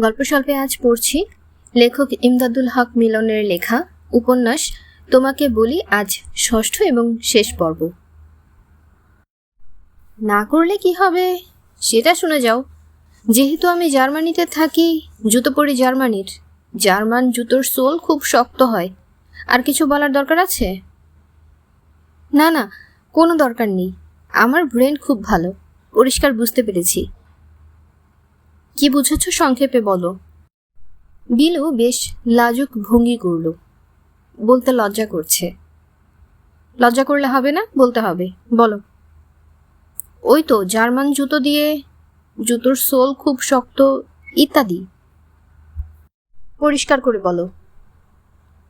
গল্প স্বল্পে আজ পড়ছি। লেখক ইমদাদুল হক মিলনের লেখা উপন্যাস, তোমাকে বলি আজ ষষ্ঠ এবং শেষ পর্ব। না করলে কি হবে? সেটা শুনে যাও। যেহেতু আমি জার্মানিতে থাকি, জুতো পরি জার্মানির। জার্মান জুতোর সোল খুব শক্ত হয়। আর কিছু বলার দরকার আছে? না না, কোনো দরকার নেই। আমার ব্রেন খুব ভালো। পরিষ্কার বুঝতে পেরেছি। কি বুঝেছ সংক্ষেপে বলো। বিলু বেশ লাজুক ভঙ্গি করল। বলতে লজ্জা করছে। লজ্জা করলে হবে না? বলতে হবে। বলো। ওই তো জার্মান জুতো দিয়ে, জুতোর সোল খুব শক্ত, ইত্যাদি। পরিষ্কার করে বলো।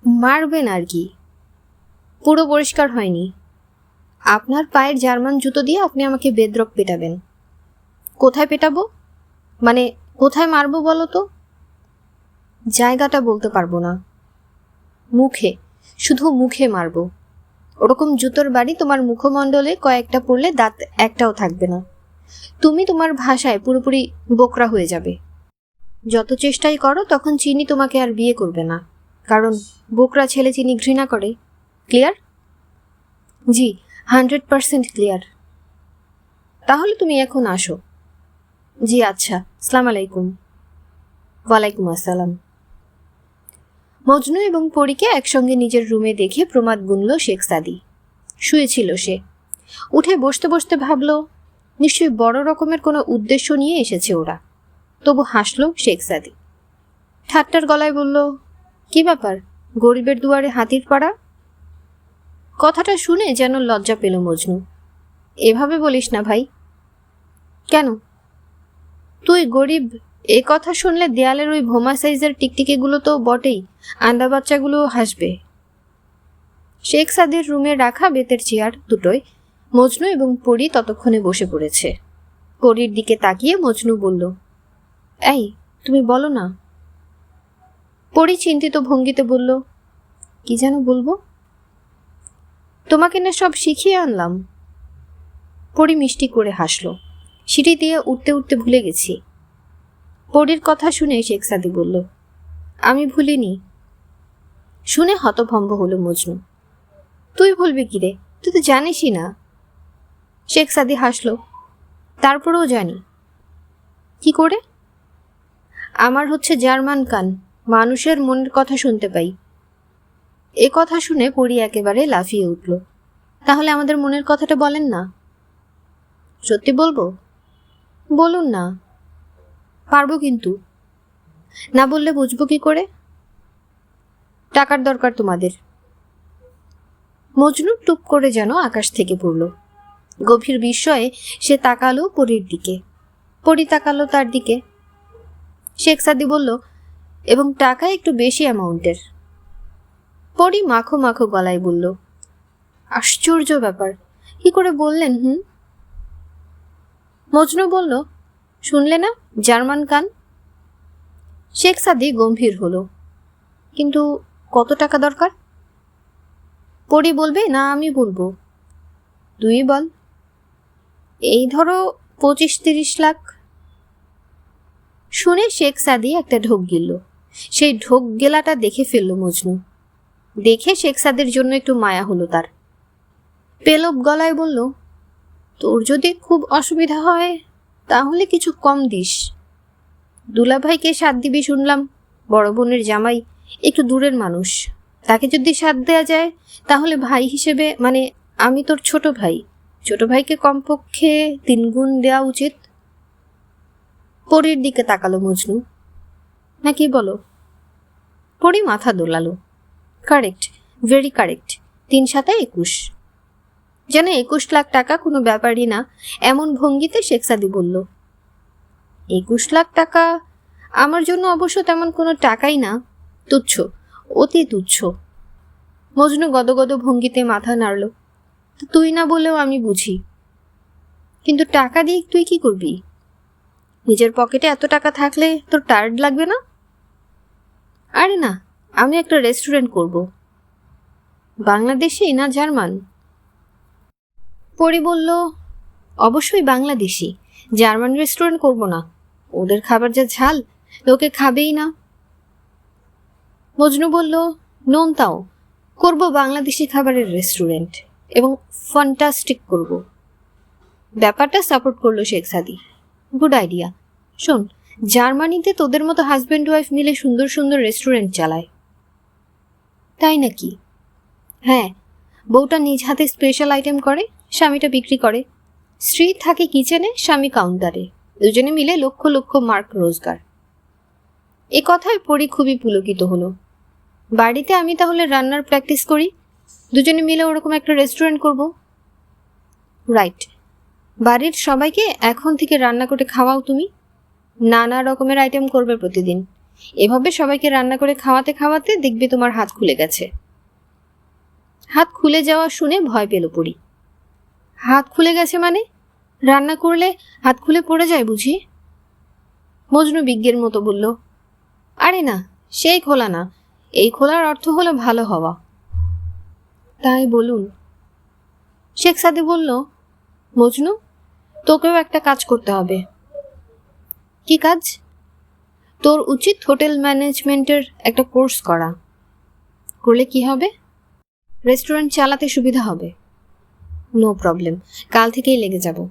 মারবেন আর কি? পুরো পরিষ্কার হয়নি। আপনার পায়ের জার্মান জুতো দিয়ে আপনি আমাকে বেদরক পেটাবেন। কোথায় পেটাবো? মানে কোথায় মারবো বলো তো? জায়গাটা বলতে পারব না। মুখে, শুধু মুখে মারবো। ওরকম জুতোর বাড়ি তোমার মুখমণ্ডলে কয়েকটা পড়লে দাঁত একটাও থাকবে না। তুমি তোমার ভাষায় পুরোপুরি বোকরা হয়ে যাবে। যত চেষ্টাই করো, তখন চিনি তোমাকে আর বিয়ে করবে না। কারণ বোকরা ছেলে চিনি ঘৃণা করে। ক্লিয়ার? জি, হান্ড্রেড পারসেন্ট ক্লিয়ার। তাহলে তুমি এখন আসো। জি আচ্ছা। সালাম আলাইকুম। ওয়ালাইকুম আসসালাম। মজনু এবং পরীকে একসঙ্গে নিজের রুমে দেখে প্রমাদ গুনল শেখ সাদি। শুয়েছিল সে। উঠে বসতে বসতে ভাবল, নিশ্চয়ই বড় রকমের কোনো উদ্দেশ্য নিয়ে এসেছে ওরা। তবু হাসলো শেখ সাদি। ঠাট্টার গলায় বলল, কি ব্যাপার? গরিবের দুয়ারে হাতির পাড়া? কথাটা শুনে যেন লজ্জা পেল মজনু। এভাবে বলিস না ভাই। কেন? তুই গরিব, এ কথা শুনলে দেয়ালের ওই ভোমা সাইজের টিকটিকিগুলো তো বটেই, আন্দা বাচ্চাগুলো হাসবে। শেখ সাদির রুমে রাখা বেতের চেয়ার দুটোই মজনু এবং পরি ততক্ষণে বসে পড়েছে। পরির দিকে তাকিয়ে মজনু বলল, এই, তুমি বলো না? পরি চিন্তিত ভঙ্গিতে বলল, কি যেন বলব? তোমাকে না সব শিখিয়ে আনলাম। পরি মিষ্টি করে হাসলো। সিঁড়ি দিয়ে উঠতে উঠতে ভুলে গেছি। পরির কথা শুনে শেখ সাদি বলল, আমি ভুলিনি। শুনে হতভম্ব হলো মজনু। তুই ভুলবি কি রে? তুই তো জানিসই না। শেখ সাদি হাসলো, তারপরেও জানি। কি করে? আমার হচ্ছে জার্মান কান, মানুষের মনের কথা শুনতে পাই। এ কথা শুনে পরি একেবারে লাফিয়ে উঠল, তাহলে আমাদের মনের কথাটা বলেন না? সত্যি বলব? বলুন না। পারব কিন্তু। না বললে বুঝব কি করে? টাকার দরকার তোমাদের। মজনু টুপ করে যেন আকাশ থেকে পড়ল। গভীর বিস্ময়ে সে তাকালো পরীর দিকে। পরি তাকালো তার দিকে। শেখ সাদি বলল, এবং টাকা একটু বেশি অ্যামাউন্টের। পরি মাখো মাখো গলায় বলল, আশ্চর্য ব্যাপার। কি করে বললেন, হুম? মজনু বলল, শুনলে না, জার্মান কান? শেখ সাদি গম্ভীর হলো। কিন্তু কত টাকা দরকার? পরি বলবে না আমি বলব। তুই বল। এই ধরো পঁচিশ তিরিশ লাখ। শুনে শেখ সাদি একটা ঢোক গিলল। সেই ঢোক গেলাটা দেখে ফেলল মজনু। দেখে শেখ সাদের জন্য একটু মায়া হলো তার। পেলব গলায় বলল তোর যদি খুব অসুবিধা হয়, তাহলে কিছু কম দিস। দুলাভাইকে সাথ দিবি শুনলাম, বড় বোনের জামাই একটু দূরের মানুষ। তাকে যদি সাথ দেওয়া যায়, তাহলে ভাই হিসেবে মানে আমি তোর ছোট ভাই। ছোট ভাইকে কমপক্ষে তিন গুণ দেওয়া উচিত। পরীর দিকে তাকালো মজনু। নাকি বলো? পরি মাথা দোলালো। কারেক্ট ভেরি কারেক্ট তিন সাতায় একুশ। যেন একুশ লাখ টাকা কোনো ব্যাপারই না। এমন ভঙ্গিতে শেখ সাদি বলল, একুশ লাখ টাকা আমার জন্য অবশ্য তেমন কোনো টাকাই না। তুচ্ছ, অতি তুচ্ছ। মজনু গদগদ ভঙ্গিতে মাথা নাড়ল তুই না বলেও আমি বুঝি। কিন্তু টাকা দিয়ে তুই কি করবি? নিজের পকেটে এত টাকা থাকলে তোর টায়ার্ড লাগবে না? আরে না, আমি একটা রেস্টুরেন্ট করব। বাংলাদেশি না জার্মান পরি বলল, অবশ্যই বাংলাদেশি। জার্মান রেস্টুরেন্ট করব না। ওদের খাবার যা ঝাল, লোকে খাবেই না। মজনু বলল, নোন তাও। করব বাংলাদেশি খাবারের রেস্টুরেন্ট এবং ফ্যান্টাস্টিক করব। ব্যাপারটা সাপোর্ট করল শেখ সাদি। Good idea. শোন, জার্মানিতে তোদের মতো হাজব্যান্ড ওয়াইফ মিলে সুন্দর সুন্দর রেস্টুরেন্ট চালায়। তাই নাকি? হ্যাঁ। বউটা নিজ হাতে স্পেশাল আইটেম করে। স্বামীটা বিক্রি করে। স্ত্রী থাকে কিচেনে, স্বামী কাউন্টারে দুজনে মিলে লক্ষ লক্ষ মার্ক রোজগার। এ কথায় পড়ি খুবই পুলকিত হলো। বাড়িতে আমি তাহলে রান্নার প্র্যাকটিস করি? দুজনে মিলে ওরকম একটা রেস্টুরেন্ট করব? রাইট বাড়ির সবাইকে এখন থেকে রান্না করে খাওয়াও তুমি? নানা রকমের আইটেম করবে প্রতিদিন। এভাবে সবাইকে রান্না করে খাওয়াতে খাওয়াতে দেখবে তোমার হাত খুলে গেছে। হাত খুলে যাওয়া শুনে ভয় পেল পড়ি হাত খুলে গেছে মানে? রান্না করলে হাত খুলে পড়ে যায় বুঝি? মজনু বিজ্ঞের মতো বলল, আরে না, সেই খোলা না। এই খোলার অর্থ হলো ভালো হওয়া। তাই বলুন। শেখ সাদি বলল, মজনু, তোকেও একটা কাজ করতে হবে। কি কাজ? তোর উচিত হোটেল ম্যানেজমেন্টের একটা কোর্স করা। করলে কি হবে? রেস্টুরেন্ট চালাতে সুবিধা হবে। নো প্রবলেম, কাল থেকেই লেগে যাব।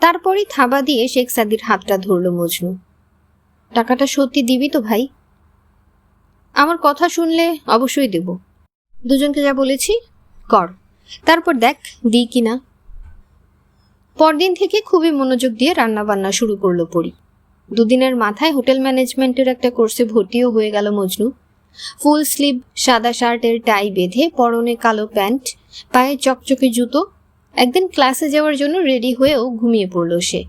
তারপরই থাবা দিয়ে শেখ সাদির হাতটা ধরল মজনু। টাকাটা সত্যি দিবি তো ভাই? আমার কথা শুনলে অবশ্যই দেব। দুজনকে যা বলেছি, কর। তারপর দেখ, দিই কি না। পরদিন থেকে খুবই মনোযোগ দিয়ে রান্না বান্না শুরু করল পরি। দুদিনের মাথায় হোটেল ম্যানেজমেন্টের একটা কোর্সে ভর্তিও হয়ে গেল মজনু। ফুল স্লিভ, সাদা শার্টের টাই বেঁধে পরনে কালো প্যান্ট, পায়ে চকচকে জুতো। একদিন ক্লাসে যাওয়ার জন্য রেডি হয়েও ঘুমিয়ে পড়ল সে।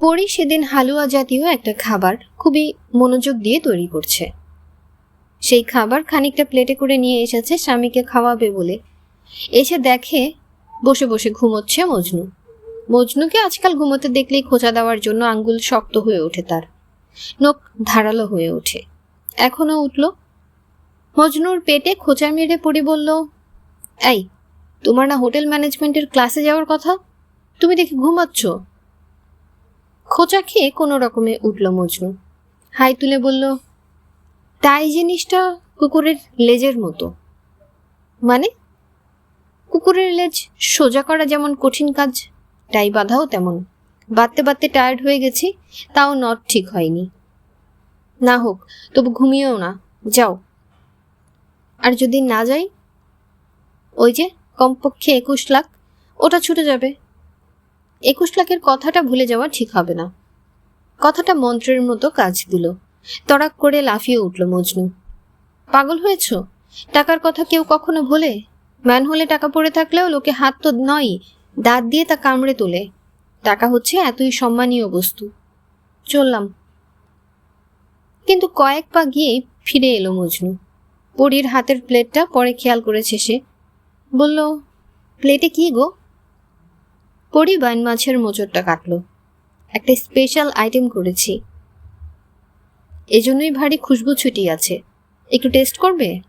পরি সেদিন হালুয়া জাতীয় একটা খাবার খুবই মনোযোগ দিয়ে তৈরি করছে। সেই খাবার খানিকটা প্লেটে করে নিয়ে এসেছে, স্বামীকে খাওয়াবে বলে। এসে দেখে বসে বসে ঘুমোচ্ছে মজনু। মজনুকে আজকাল ঘুমোতে দেখলেই খোঁচা দেওয়ার জন্য আঙ্গুল শক্ত হয়ে ওঠে তার। নখ ধারালো হয়ে ওঠে। এখনও উঠল। মজনুর পেটে খোঁচা মেরে পড়ে বলল, এই, তোমার না হোটেল ম্যানেজমেন্টের ক্লাসে যাওয়ার কথা? তুমি দেখি ঘুমাচ্ছ? খোঁচা খেয়ে কোনো রকমে উঠল মজনু। হাই তুলে বলল, তাই জিনিসটা কুকুরের লেজের মতো। মানে? কুকুরের লেজ সোজা করা যেমন কঠিন কাজ টাই বাঁধাও তেমন। বাঁধতে বাঁধতে টায়ার্ড হয়ে গেছি, তাও নট ঠিক হয়নি। না হোক, তবু ঘুমিয়েও না, যাও। আর যদি না যাই? ওই যে, কমপক্ষে একুশ লাখ, ওটা ছুটে যাবে। একুশ লাখের কথাটা ভুলে যাওয়া ঠিক হবে না। কথাটা মন্ত্রের মতো কাজ দিল। তড়াক করে লাফিয়ে উঠল মজনু। পাগল হয়েছ? টাকার কথা কেউ কখনো ভোলে? ম্যান হলে টাকা পড়ে থাকলেও লোকে হাত তো নয়, দাঁত দিয়ে তা কামড়ে তোলে। টাকা হচ্ছে এতই সম্মানীয় বস্তু। চললাম। কিন্তু কয়েক পা গিয়েই ফিরে এলো মজনু। পরীর হাতের প্লেটটা পরে খেয়াল করেছে সে। বলল, প্লেটে কি গো? পরি বাইন মাছের মোচরটা কাটলো। একটা স্পেশাল আইটেম করেছি। এজন্যই ভারী খুশবু ছুটি আছে। একটু টেস্ট করবে?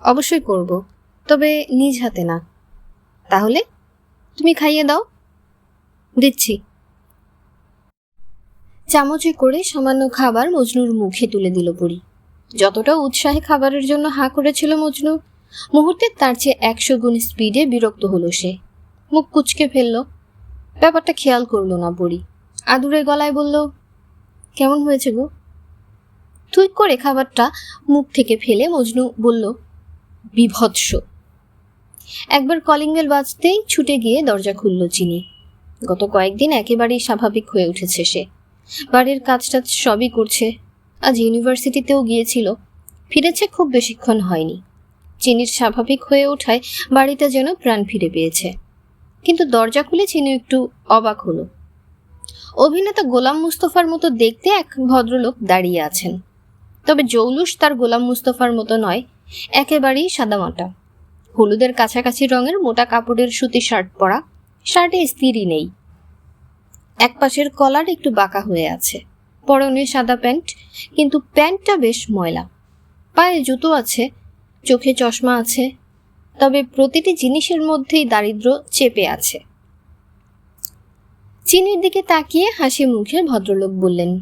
অবশ্যই করব, তবে নিজ হাতে না। তাহলে তুমি খাইয়ে দাও। দিচ্ছি। চামচে করে সামান্য খাবার মজনুর মুখে তুলে দিল পরি যতটা উৎসাহে খাবারের জন্য হাঁ করেছিল মজনু, মুহূর্তে তার চেয়ে একশো গুণ স্পিডে বিরক্ত হলো সে। মুখ কুচকে ফেলল। ব্যাপারটা খেয়াল করল না পরি আদুরে গলায় বলল, কেমন হয়েছে গো? তুই করে খাবারটা মুখ থেকে ফেলে মজনু বলল, বিভৎস। একবার কলিং বেল বাজতেই ছুটে গিয়ে দরজা খুলল চিনি। গত কয়েকদিন একেবারেই স্বাভাবিক হয়ে উঠেছে সে। বাড়ির কাজ টাজ সবই করছে। আজ ইউনিভার্সিটিতেও গিয়েছিল। ফিরেছে খুব বেশিক্ষণ হয়নি। চিনির স্বাভাবিক হয়ে ওঠায় বাড়িটা যেন প্রাণ ফিরে পেয়েছে। কিন্তু দরজা খুলে চিনি একটু অবাক হলো। অভিনেতা গোলাম মুস্তফার মতো দেখতে এক ভদ্রলোক দাঁড়িয়ে আছেন। তবে জৌলুস তার গোলাম মুস্তফার মতো নয়, একেবারেই সাদামাটা হলুদের কাছাকাছি রঙের মোটা কাপড়ের সুতি শার্ট পরা। শার্টে স্থিরই নেই। এক পাশের কলার একটু বাঁকা হয়ে আছে। পরনে সাদা প্যান্ট, কিন্তু প্যান্টটা বেশ ময়লা। পায়ে জুতো আছে, চোখে চশমা আছে, তবে প্রতিটি জিনিসের মধ্যেই দারিদ্র চেপে আছে। চিনির দিকে তাকিয়ে হাসি মুখে ভদ্রলোক বললেন,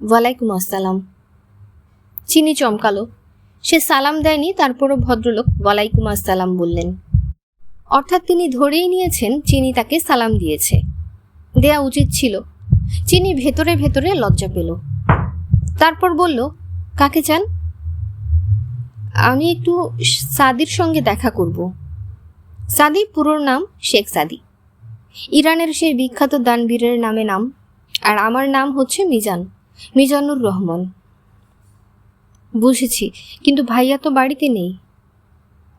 ওয়ালাইকুম আসসালাম। চিনি চমকালো। সে সালাম দেয়নি, তারপরও ভদ্রলোক ওয়ালাইকুম আসসালাম বললেন। অর্থাৎ তিনি ধরেই নিয়েছেন, চিনি তাকে সালাম দিয়েছে। দেয়া উচিত ছিল। চিনি ভেতরে ভেতরে লজ্জা পেল। তারপর বলল, কাকে চান? আমি একটু সাদির সঙ্গে দেখা করব। সাদি পুরোর নাম শেখ সাদি। ইরানের সেই বিখ্যাত দানবীরের নামে নাম, আর আমার নাম হচ্ছে মিজান, মিজানুর রহমান। বুঝেছি, কিন্তু ভাইয়া তো বাড়িতে নেই।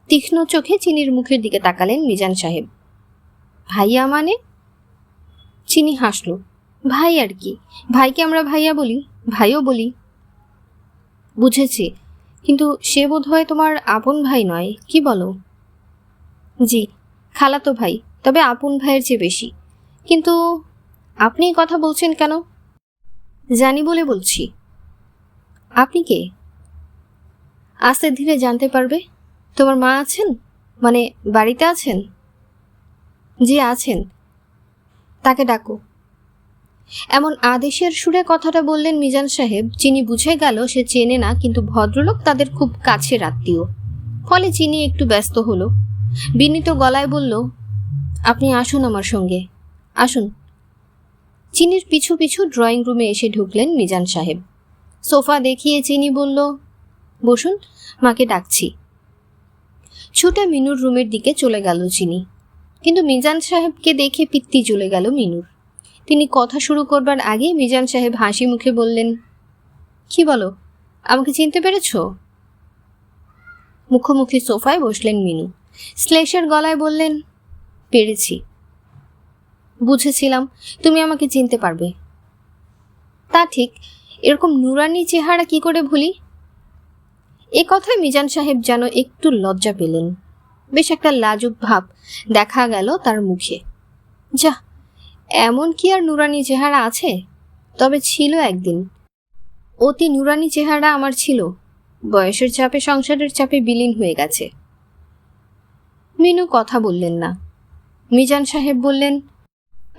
তীক্ষ্ণ চোখে চিনির মুখের দিকে তাকালেন মিজান সাহেব। ভাইয়া মানে? চিনি হাসল। ভাই আর কি? ভাইকে আমরা ভাইয়া বলি? ভাইও বলি? বুঝেছি। কিন্তু সে বোধ হয় তোমার আপন ভাই নয়। কি বলো? জি, খালাতো ভাই। তবে আপন ভাইয়ের চেয়ে বেশি। কিন্তু আপনি কথা বলছেন কেন? জানি বলে বলছি। আপনি কে? আস্তে ধীরে জানতে পারবে। তোমার মা আছেন? মানে বাড়িতে আছেন? জি, আছেন। তাকে ডাকো। এমন আদেশের সুরে কথাটা বললেন মিজান সাহেব চিনি বুঝে গেল সে চেনে না, কিন্তু ভদ্রলোক তাদের খুব কাছের আত্মীয়। ফলে চিনি একটু ব্যস্ত হলো, বিনীত গলায় বলল, আপনি আসুন আমার সঙ্গে। আসুন। চিনির পিছু পিছু ড্রয়িং রুমে এসে ঢুকলেন মিজান সাহেব। সোফা দেখিয়ে চিনি বলল, বসুন, মাকে ডাকছি। ছুটে মিনুর রুমের দিকে চলে গেল চিনি। কিন্তু মিজান সাহেবকে দেখে পিত্তি চলে গেল মিনুর। তিনি কথা শুরু করবার আগে মিজান সাহেব হাসি মুখে বললেন, কি বলো, আমাকে চিনতে পেরেছ? মুখোমুখি সোফায় বসলেন মিনু। শ্লেষের গলায় বললেন, পেরেছি। বুঝেছিলাম, তুমি আমাকে চিনতে পারবে। তা ঠিক, এরকম নুরানি চেহারা কি করে ভুলি? এ কথায় মিজান সাহেব যেন একটু লজ্জা পেলেন। বেশ একটা লাজুক ভাব দেখা গেল তার মুখে। যা, এমন কি আর নুরানি চেহারা আছে? তবে ছিল একদিন। অতি নুরানি চেহারা আমার ছিল। বয়সের চাপে, সংসারের চাপে বিলীন হয়ে গেছে। মিনু কথা বললেন না। মিজান সাহেব বললেন,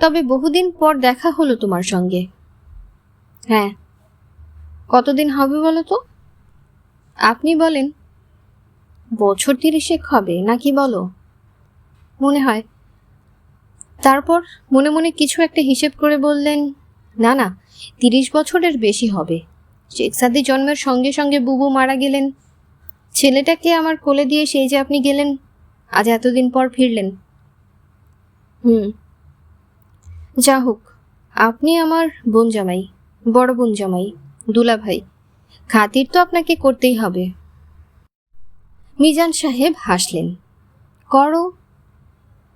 তবে বহুদিন পর দেখা হলো তোমার সঙ্গে। হ্যাঁ। কতদিন হবে বলো তো? আপনি বলেন। বছর তিরিশেক হবে, নাকি বলো? মনে হয়। তারপর মনে মনে কিছু একটা হিসেব করে বললেন, না না, তিরিশ বছরের বেশি হবে। শেখ সাদি জন্মের সঙ্গে সঙ্গে বুবু মারা গেলেন। ছেলেটাকে আমার কোলে দিয়ে সেই যে আপনি গেলেন, আজ এতদিন পর ফিরলেন। হুম। যা হোক, আপনি আমার বোন জামাই বড় বোন জামাই দুলাভাই, খাতির তো আপনাকে করতেই হবে। মিজান সাহেব হাসলেন। করো।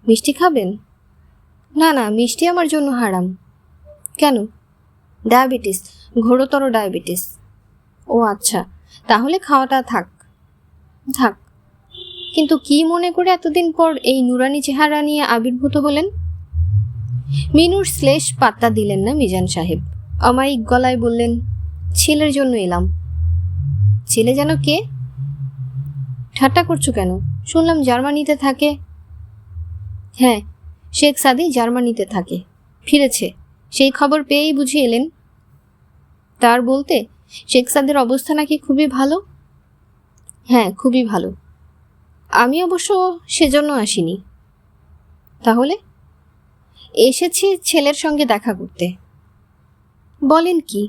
মিষ্টি খাবেন? না না, মিষ্টি আমার জন্য হারাম। কেন? Diabetes, ঘোরতর diabetes. ও আচ্ছা তাহলে খাওয়াটা থাক। থাক। কিন্তু কি মনে করে এতদিন পর এই নুরানি চেহারা নিয়ে আবির্ভূত হলেন? মিনুর শ্লেষ পাত্তা দিলেন না মিজান সাহেব। অমায়িক গলায় বললেন, ছেলের জন্য এলাম। ছেলে যেন কে? ঠাট্টা করছ কেন? শুনলাম জার্মানিতে থাকে। হ্যাঁ শেখ সাদি জার্মানিতে থাকে। ফিরেছে। সেই খবর পেয়েই বুঝে এলেন। তার বলতে, শেখ সাদের অবস্থা নাকি খুবই ভালো? হ্যাঁ খুবই ভালো। আমি অবশ্য সেজন্য আসিনি। তাহলে? এসেছি ছেলের সঙ্গে দেখা করতে। বলেন কি?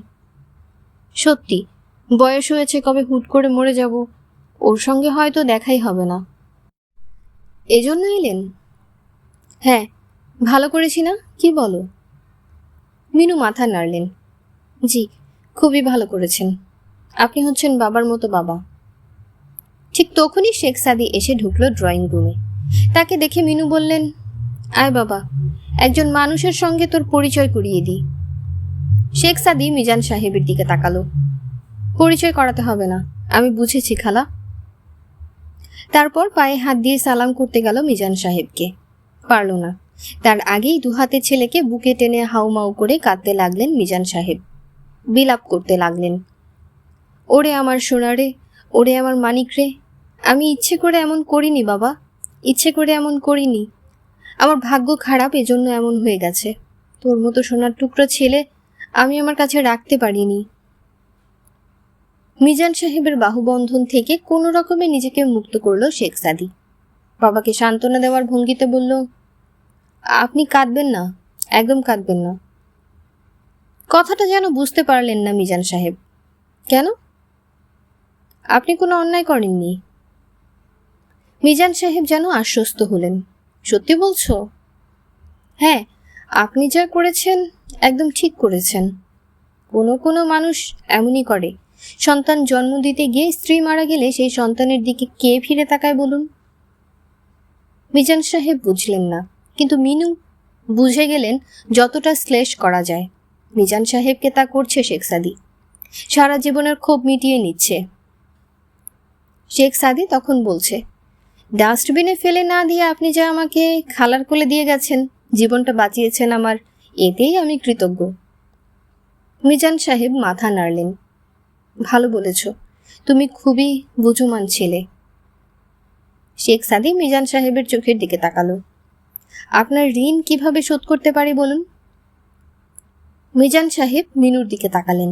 সত্যি, বয়স হয়েছে কবে হুট করে মরে যাব? ওর সঙ্গে হয়তো দেখাই হবে না। এজন্য এলেন? হ্যাঁ ভালো করেছি না? কি বলো? মিনু মাথা নাড়লেন। জি, খুবই ভালো করেছেন। আপনি হচ্ছেন বাবার মতো বাবা। ঠিক তখনই শেখ সাদি এসে ঢুকলো ড্রয়িং রুমে। তাকে দেখে মিনু বললেন, আয় বাবা, একজন মানুষের সঙ্গে তোর পরিচয় করিয়ে দিই। শেখ সাদি মিজান সাহেবের দিকে তাকালো। পরিচয় করাতে হবে না, আমি বুঝেছি খালা। তারপর পায়ে হাত দিয়ে সালাম করতে গেল মিজান সাহেবকে। পারল না। তার আগেই দুহাতে ছেলেকে বুকে টেনে হাউমাউ করে কাঁদতে লাগলেন মিজান সাহেব। বিলাপ করতে লাগলেন। ওরে আমার সোনারে ওরে আমার মানিক রে, আমি ইচ্ছে করে এমন করিনি বাবা, ইচ্ছে করে এমন করিনি। আমার ভাগ্য খারাপ এজন্য এমন হয়ে গেছে। তোর মতো সোনার টুকরো ছেলে আমি আমার কাছে রাখতে পারিনি। মিজান সাহেবের বাহুবন্ধন থেকে কোনো রকমে নিজেকে মুক্ত করল শেখ সাদি। বাবাকে সান্ত্বনা দেওয়ার ভঙ্গিতে বলল, আপনি কাঁদবেন না, একদম কাঁদবেন না। কথাটা যেন বুঝতে পারলেন না মিজান সাহেব। কেন? আপনি কোনো অন্যায় করেননি। মিজান সাহেব যেন আশ্বস্ত হলেন। সত্যি বলছো? হ্যাঁ আপনি যা করেছেন একদম ঠিক করেছেন। কোনো কোনো মানুষ এমনই করে। সন্তান জন্ম দিতে গিয়ে স্ত্রী মারা গেলে সেই সন্তানের দিকে কে ফিরে তাকায় বলুন? মিজান সাহেব বুঝলেন না, কিন্তু মিনু বুঝে গেলেন যতটা শ্লেষ করা যায়। মিজান সাহেবকে তা করছে শেখ সাদি। সারা জীবনের ক্ষোভ মিটিয়ে নিচ্ছে। শেখ সাদি তখন বলছে, ডাস্টবিনে ফেলে না দিয়ে আপনি যা আমাকে খালার কোলে দিয়ে গেছেন, জীবনটা বাঁচিয়েছেন আমার, এতেই আমি কৃতজ্ঞ। মিজান সাহেব মাথা নাড়লেন। ভালো বলেছ। তুমি খুবই বুঝুমান ছেলে। শেখ সাদি মিজান সাহেবের চোখের দিকে তাকালো। আপনার ঋণ কীভাবে শোধ করতে পারি বলুন? মিজান সাহেব মিনুর দিকে তাকালেন।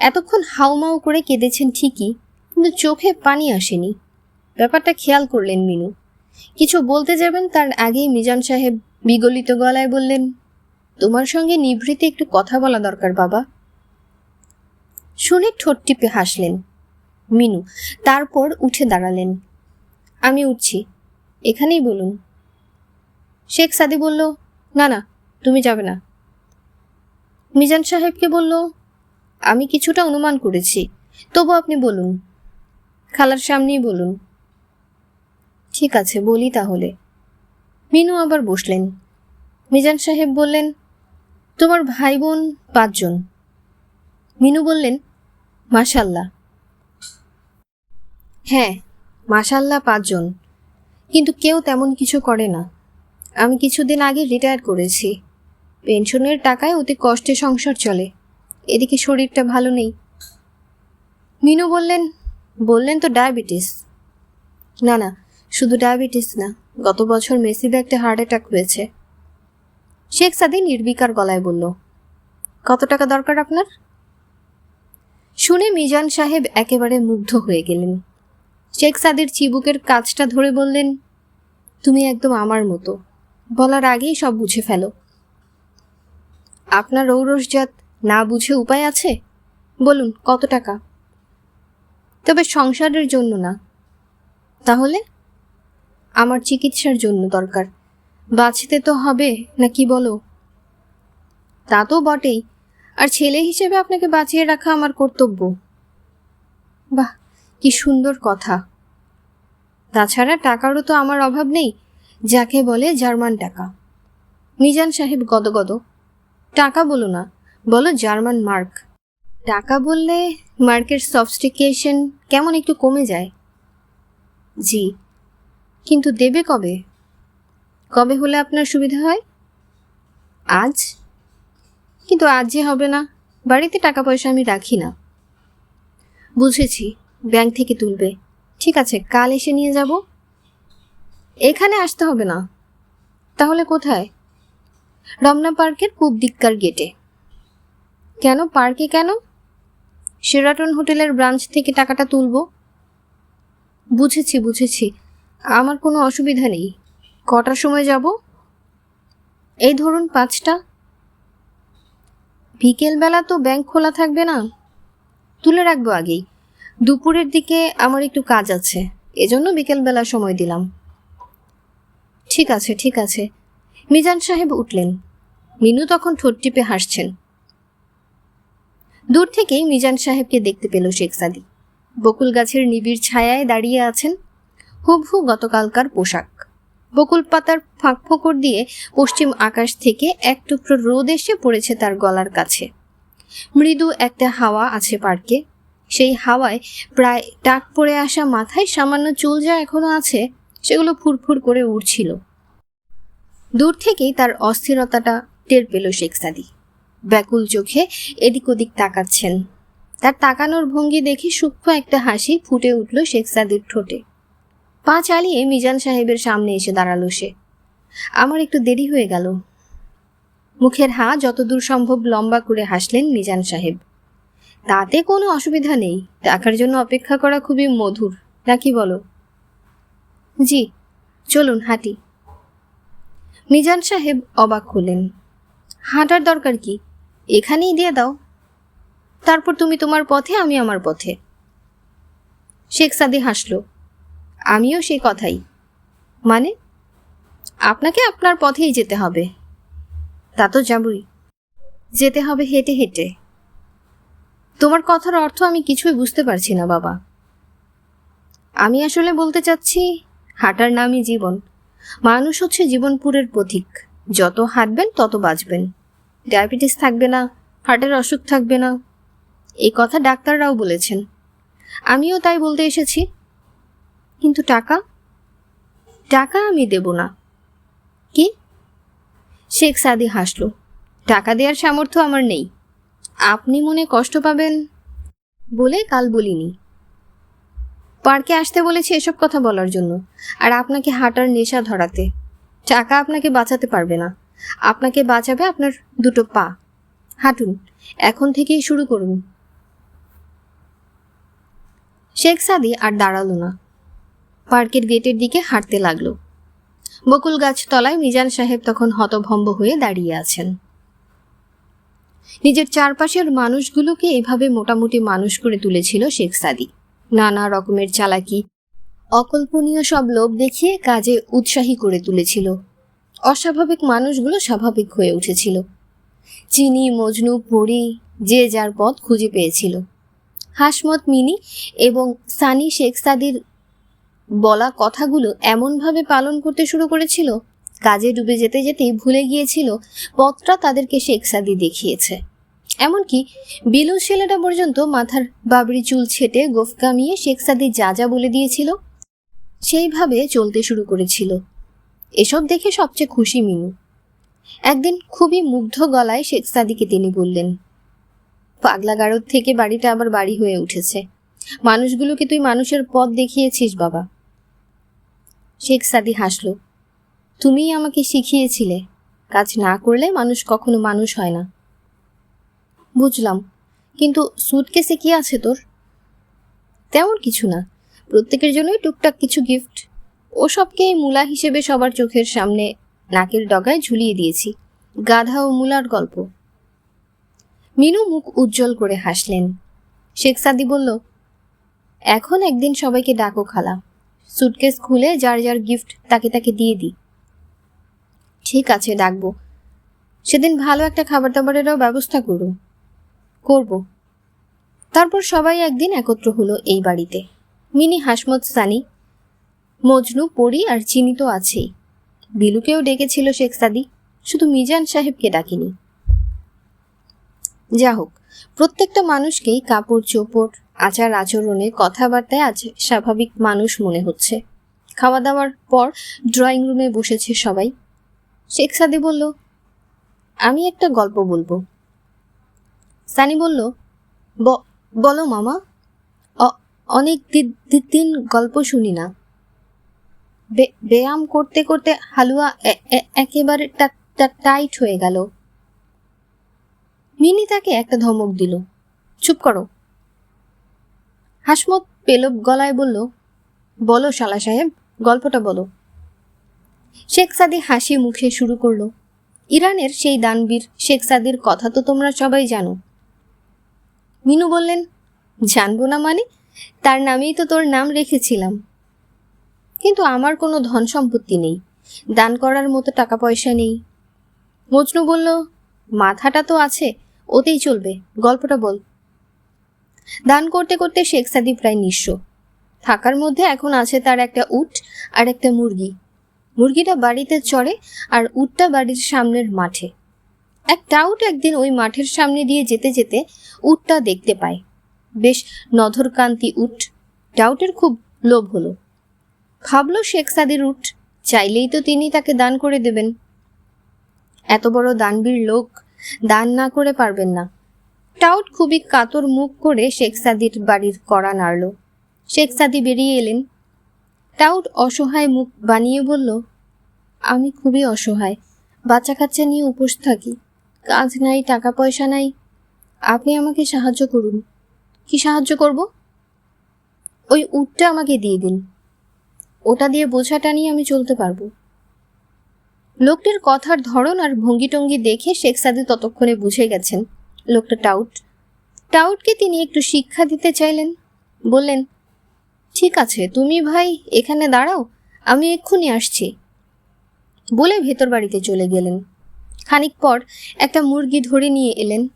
এতক্ষণ হাউমাউ করে কেঁদেছেন ঠিকই, কিন্তু চোখে পানি আসেনি। ব্যাপারটা খেয়াল করলেন মিনু। কিছু বলতে যাবেন তার আগেই মিজান সাহেব বিগলিত গলায় বললেন, তোমার সঙ্গে নিভৃতে একটু কথা বলা দরকার বাবা। শুনে ঠোঁট টিপে হাসলেন। মিনু তারপর উঠে দাঁড়ালেন। আমি উঠছি, এখানেই বলুন। শেখ সাদি বলল, না না, তুমি যাবে না। মিজান সাহেবকে বলল, আমি কিছুটা অনুমান করেছি, তবু আপনি বলুন। খালার সামনেই বলুন। ঠিক আছে, বলি তাহলে। মিনু আবার বসলেন। মিজান সাহেব বললেন, তোমার ভাই বোন পাঁচজন। মিনু বললেন মাশাল্লাহ। হ্যাঁ মাশাল্লাহ পাঁচজন। কিন্তু কেউ তেমন কিছু করে না। আমি কিছুদিন আগে রিটায়ার করেছি। পেনশনের টাকায় অতি কষ্টে সংসার চলে। এদিকে শরীরটা ভালো নেই। মিনু বললেন বললেন তো ডায়াবেটিস। না না, শুধু ডায়াবেটিস না, গত বছর মেসিবে একটা হার্ট অ্যাটাক হয়েছে। শেখ সাদি নির্বিকার গলায় বলল, কত টাকা দরকার আপনার? শুনে মিজান সাহেব একেবারে মুগ্ধ হয়ে গেলেন। শেখ সাদের চিবুকের কাজটা ধরে বললেন, তুমি একদম আমার মতো। বলার আগেই সব বুঝে ফেলো। আপনার ঔরসজাত না বুঝে উপায় আছে? বলুন, কত টাকা? তবে সংসারের জন্য না। তাহলে? আমার চিকিৎসার জন্য দরকার। বাঁচতে তো হবে, না কি বলো? তা তো বটেই। আর ছেলে হিসেবে আপনাকে বাঁচিয়ে রাখা আমার কর্তব্য। বাহ, কি সুন্দর কথা। তাছাড়া টাকারও তো আমার অভাব নেই, যাকে বলে জার্মান টাকা। মিজান সাহেব গদগদ টাকা বলো না, বলো জার্মান মার্ক। টাকা বললে মার্কের সফস্টিকেশন কেমন একটু কমে যায়। জি, কিন্তু দেবে কবে? কবে হলে আপনার সুবিধা হয়? আজ? কিন্তু আজ যে হবে না, বাড়িতে টাকা পয়সা আমি রাখি না। বুঝেছি, ব্যাংক থেকে তুলবে। ঠিক আছে, কাল এসে নিয়ে যাব। এখানে আসতে হবে না। তাহলে কোথায়? রমনা পার্কের পূব দিককার গেটে। কেন, পার্কে কেন? সেরাটন হোটেলের ব্রাঞ্চ থেকে টাকাটা তুলব। বুঝেছি বুঝেছি। আমার কোনো অসুবিধা নেই। কটার সময় যাব? এই ধরুন পাঁচটা। বিকেলবেলা তো ব্যাংক খোলা থাকবে না। তুলে রাখব আগেই। দুপুরের দিকে আমার একটু কাজ আছে, এজন্য বিকেলবেলা সময় দিলাম। ঠিক আছে ঠিক আছে। মিজান সাহেব উঠলেন। মিনু তখন ঠোঁট টিপে হাসছেন। দূর থেকেই মিজান সাহেবকে দেখতে পেল শেখ সাদি বকুল গাছের নিবিড় ছায়ায় দাঁড়িয়ে আছেন। হুবহু গতকালকার পোশাক। বকুল পাতার ফাঁক ফোকর দিয়ে পশ্চিম আকাশ থেকে এক টুকরো রোদ এসে পড়েছে তার গলার কাছে। মৃদু একটা হাওয়া আছে পার্কে। সেই হাওয়ায় প্রায় টাক পড়ে আসা মাথায় সামান্য চুল যা এখনও আছে, সেগুলো ফুরফুর করে উড়ছিল। দূর থেকেই তার অস্থিরতাটা টের পেল শেখ সাদি ব্যাকুল চোখে এদিক ওদিক তাকাচ্ছেন। তার তাকানোর ভঙ্গি দেখে সূক্ষ্ম একটা হাসি ফুটে উঠল শেখ সাদির ঠোঁটে। পা চালিয়ে মিজান সাহেবের সামনে এসে দাঁড়াল সে। আমার একটু দেরি হয়ে গেল। মুখের হা যতদূর সম্ভব লম্বা করে হাসলেন মিজান সাহেব। তাতে কোনো অসুবিধা নেই। টাকার জন্য অপেক্ষা করা খুবই মধুর। নাকি বলো? জি, চলুন, হাঁটি। মিজান সাহেব অবাক হলেন। হাঁটার দরকার কি? এখানেই দিয়ে দাও। তারপর তুমি তোমার পথে, আমি আমার পথে। শেখ সাদি হাসল। আমিও সেই কথাই। মানে আপনাকে আপনার পথেই যেতে হবে। তা তো যাবই। যেতে হবে হেঁটে হেঁটে। তোমার কথার অর্থ আমি কিছুই বুঝতে পারছি না, বাবা। আমি আসলে বলতে চাচ্ছি, হাঁটার নামই জীবন। মানুষ হচ্ছে জীবনপুরের পথিক যত হাঁটবেন, তত বাঁচবেন। ডায়াবেটিস থাকবে না, হার্টের অসুখ থাকবে না। এই কথা ডাক্তাররাও বলেছেন। আমিও তাই বলতে এসেছি। কিন্তু টাকা? টাকা আমি দেব না। কি? শেখ সাদি হাসল। টাকা দেওয়ার সামর্থ্য আমার নেই। আপনি মনে কষ্ট পাবেন বলে কাল বলিনি। পার্কে আসতে বলেছি এসব কথা বলার জন্য, আর আপনাকে হাঁটার নেশা ধরাতে। টাকা আপনাকে বাঁচাতে পারবে না। আপনাকে বাঁচাবে আপনার দুটো পা। হাঁটুন, এখন থেকেই শুরু করুন। শেখ সাদি আর দাঁড়াল না। পার্কের গেটের দিকে হাঁটতে লাগল। বকুল গাছ তলায় মিজান সাহেব তখন হতভম্ব হয়ে দাঁড়িয়ে আছেন। নিজের চারপাশের মানুষগুলোকে এভাবে মোটামুটি মানুষ করে তুলেছিল শেখ সাদি। নানা রকমের চালাকি, অকল্পনীয় সব লোভ দেখিয়ে কাজে উৎসাহী করে তুলেছিল। অস্বাভাবিক মানুষগুলো স্বাভাবিক হয়ে উঠেছিল। চিনি, মজনু, পরি, যে যার পথ খুঁজে পেয়েছিল। হাসমত মিনি এবং সানি শেখ সাদির বলা কথাগুলো এমনভাবে পালন করতে শুরু করেছিল, কাজে ডুবে যেতে যেতেই ভুলে গিয়েছিল, পথটা তাদেরকে শেখ সাদি দেখিয়েছে। এমনকি বিলু ছেলেটা পর্যন্ত মাথার বাবরি চুল ছেটে গোফ কামিয়ে শেখ সাদি যা যা বলে দিয়েছিল, সেইভাবে চলতে শুরু করেছিল। এসব দেখে সবচেয়ে খুশি মিনু। একদিন খুবই মুগ্ধ গলায় শেখ সাদিকে তিনি বললেন, পাগলা গারদ থেকে বাড়িটা আবার বাড়ি হয়ে উঠেছে। মানুষগুলোকে তুই মানুষের পথ দেখিয়েছিস বাবা। শেখ সাদি হাসল, তুমিই আমাকে শিখিয়েছিলে, কাজ না করলে মানুষ কখনো মানুষ হয় না। বুঝলাম, কিন্তু সুটকেসে কি আছে তোর? তেমন কিছু না, প্রত্যেকের জন্যই টুকটাক কিছু গিফট ওসবকে মূলা হিসেবে সবার চোখের সামনে নাকের ডগায় ঝুলিয়ে দিয়েছি, গাধা ও মূলার গল্প। মিনু মুখ উজ্জ্বল করে হাসলেন। শেখ সাদি বলল, এখন একদিন সবাইকে ডাকো খালা সুটকেস খুলে যার যার গিফট তাকে তাকে দিয়ে দিই। ঠিক আছে, ডাকবো। সেদিন ভালো একটা খাবার দাবারেরও ব্যবস্থা করো। করব। তারপর সবাই একদিন একত্র হলো এই বাড়িতে। মিনি, হাসমত, সানি, মজনু, পরি আর চিনি তো আছেই। বিলুকেও ডেকেছিল শেখ সাদি। শুধু মিজান সাহেবকে ডাকিনি। যা হোক প্রত্যেকটা মানুষকেই কাপড়, চোপড়, আচার আচরণে কথাবার্তায় আজ স্বাভাবিক মানুষ মনে হচ্ছে। খাওয়া দাওয়ার পর ড্রয়িং রুমে বসেছে সবাই। শেখ সাদি বলল, আমি একটা গল্প বলব। সানি বলল, "ব- বলো মামা অনেক দিন গল্প শুনি না। ব্যায়াম করতে করতে হালুয়া একেবারে টাইট হয়ে গেল। মিনি তাকে একটা ধমক দিল। চুপ করো। হাসমত পেলব গলায় বলল, বলো শালা সাহেব, গল্পটা বলো। শেখ সাদি হাসি মুখে শুরু করল, ইরানের সেই দানবীর শেখ সাদির কথা তো তোমরা সবাই জানো। মিনু বললেন, জানব না মানে? তার নামেই তো তোর নাম রেখেছিলাম। কিন্তু আমার কোনো ধন সম্পত্তি নেই, দান করার মতো টাকা পয়সা নেই। মজনু বলল, মাথাটা তো আছে ওতেই চলবে, গল্পটা বল। দান করতে করতে শেখ সাদি প্রায় নিঃস্ব। থাকার মধ্যে এখন আছে তার একটা উট আর একটা মুরগি। মুরগিটা বাড়িতে চড়ে আর উটটা বাড়ির সামনের মাঠে। এক টাউট একদিন ওই মাঠের সামনে দিয়ে যেতে যেতে উটটা দেখতে পায়। বেশ নধরকান্তি উট। টাউটের খুব লোভ হলো। ভাবলো শেখ সাদির উট, চাইলেই তো তিনি তাকে দান করে দেবেন। এত বড় দানবীর লোক দান না করে পারবেন না। টাউট খুবই কাতর মুখ করে শেখ সাদির বাড়ির কড়া নাড়ল। শেখ সাদি বেরিয়ে এলেন। টাউট অসহায় মুখ বানিয়ে বলল, আমি খুবই অসহায়। বাচ্চা কাচ্চা নিয়ে উপোস থাকি। কাজ নাই টাকা পয়সা নাই। আপনি আমাকে সাহায্য করুন। কি সাহায্য করব? ওই উটটা আমাকে দিয়ে দিন। ওটা দিয়ে বোঝাটা নিয়ে আমি চলতে পারব। লোকটির কথার ধরন আর ভঙ্গি টঙ্গি দেখে শেখ সাদি ততক্ষণে বুঝে গেছেন। লোকটা টাউট। টাউটকে তিনি একটু শিক্ষা দিতে চাইলেন। বললেন, ঠিক আছে, তুমি ভাই, এখানে দাঁড়াও, আমি এক্ষুনি আসছি। বলে ভেতর বাড়িতে চলে গেলেন। খানিক পর একটা মুরগি ধরে নিয়ে এলেন।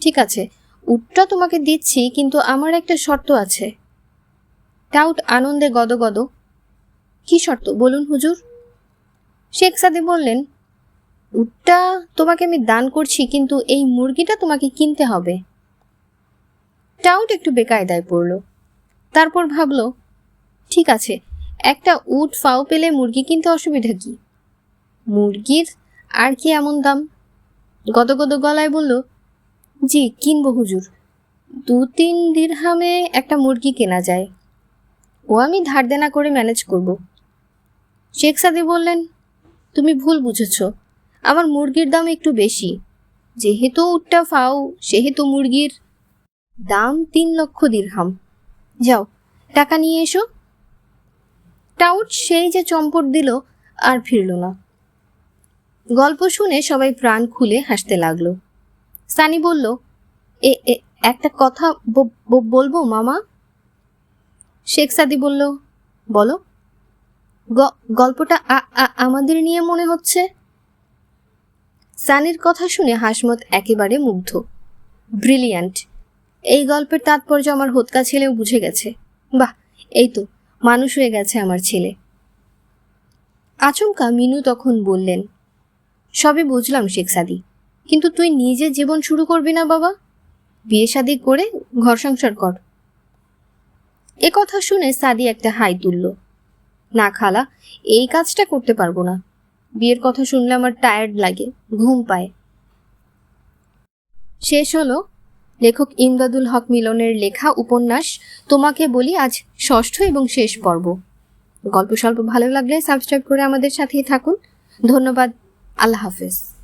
ঠিক আছে, উটটা তোমাকে দিচ্ছি, কিন্তু আমার একটা শর্ত আছে। টাউট আনন্দে গদগদ, কি শর্ত? বলুন হুজুর। শেখ সাদি বললেন, উটটা তোমাকে আমি দান করছি, কিন্তু এই মুরগিটা তোমাকে কিনতে হবে। টাউট একটু বেকায়দায় পড়ল। তারপর ভাবলো, ঠিক আছে, একটা উট ফাও পেলে মুরগি কিনতে অসুবিধা কি? মুরগির আর কি এমন দাম? গদগদ গলায় বলল, জি, কিনবো হুজুর। দু তিন দিরহামে একটা মুরগি কেনা যায়। ও আমি ধার দেনা করে ম্যানেজ করব। শেখ সাদি বললেন তুমি ভুল বুঝেছ। আমার মুরগির দাম একটু বেশি। যেহেতু উটটা ফাও, সেহেতু মুরগির দাম তিন লক্ষ দিরহাম। যাও, টাকা নিয়ে এসো। টাউট সেই যে চম্পট দিল, আর ফিরল না। গল্প শুনে সবাই প্রাণ খুলে হাসতে লাগল। সানি বলল, এ একটা কথা বলব মামা? শেখ সাদি বলল, বলো। গল্পটা আমাদের নিয়ে মনে হচ্ছে। সানির কথা শুনে হাসমত একেবারে মুগ্ধ। ব্রিলিয়ান্ট। এই গল্পের তাৎপর্য আমার হোতকা ছেলেও বুঝে গেছে। বাহ, এই তো, মানুষ হয়ে গেছে আমার ছেলে। আচমকা মিনু তখন বললেন, সবে বুঝলাম শেখ সাদি, কিন্তু তুই নিজে জীবন শুরু করবি না বাবা? বিয়ে শাদি করে ঘর সংসার কর। এ কথা শুনে সাদি একটা হাই তুলল। না খালা, এই কাজটা করতে পারব না। বিয়ের কথা শুনলে আমার টায়ার্ড লাগে, ঘুম পায়। শেষ হলো, লেখক ইমদাদুল হক মিলনের লেখা উপন্যাস, তোমাকে বলি আজ ষষ্ঠ এবং শেষ পর্ব। গল্প স্বল্প ভালো লাগলে সাবস্ক্রাইব করে আমাদের সাথেই থাকুন। ধন্যবাদ, আল্লাহ হাফেজ।